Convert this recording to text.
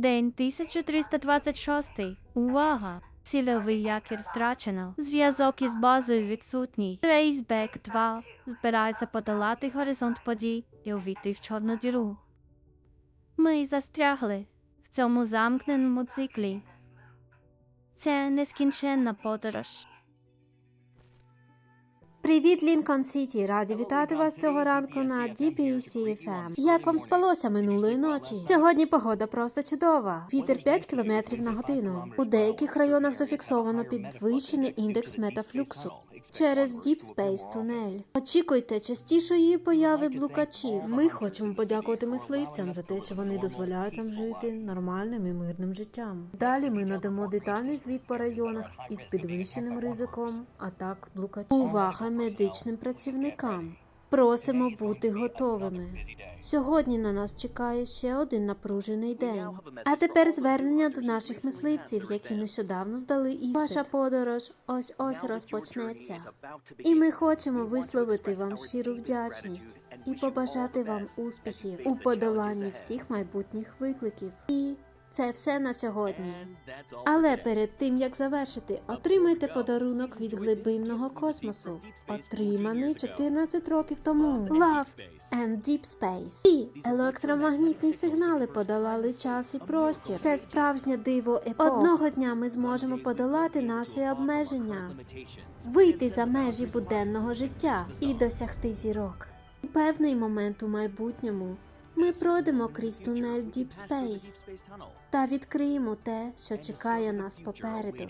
День 1326. Увага! Цільовий якір втрачено. Зв'язок із базою відсутній. Трейсбек 2 збирається подолати горизонт подій і увійти в чорну діру. Ми застрягли в цьому замкненому циклі. Це нескінченна подорож. Привіт, Лінкон Сіті! Раді вітати вас цього ранку на DBC FM. Як вам спалося минулої ночі? Сьогодні погода просто чудова. Вітер 5 км на годину. У деяких районах зафіксовано підвищений індекс метафлюксу через Deep Space тунель. Очікуйте частішої появи блукачів. Ми хочемо подякувати мисливцям за те, що вони дозволяють нам жити нормальним і мирним життям. Далі ми надамо детальний звіт по районах із підвищеним ризиком атак блукачів. Увага медичним працівникам. Просимо бути готовими. Сьогодні на нас чекає ще один напружений день. А тепер звернення до наших мисливців, які нещодавно здали іспит. Ваша подорож ось ось розпочнеться. І ми хочемо висловити вам щиру вдячність і побажати вам успіхів у подоланні всіх майбутніх викликів. І це все на сьогодні. Але перед тим як завершити, отримайте подарунок від глибинного космосу, отриманий 14 років тому. Love and Deep Space. І електромагнітні сигнали подолали час і простір. Це справжнє диво епох. Одного дня ми зможемо подолати наші обмеження, вийти за межі буденного життя і досягти зірок. У певний момент у майбутньому ми пройдемо крізь тунель Deep Space та відкриємо те, що чекає нас попереду.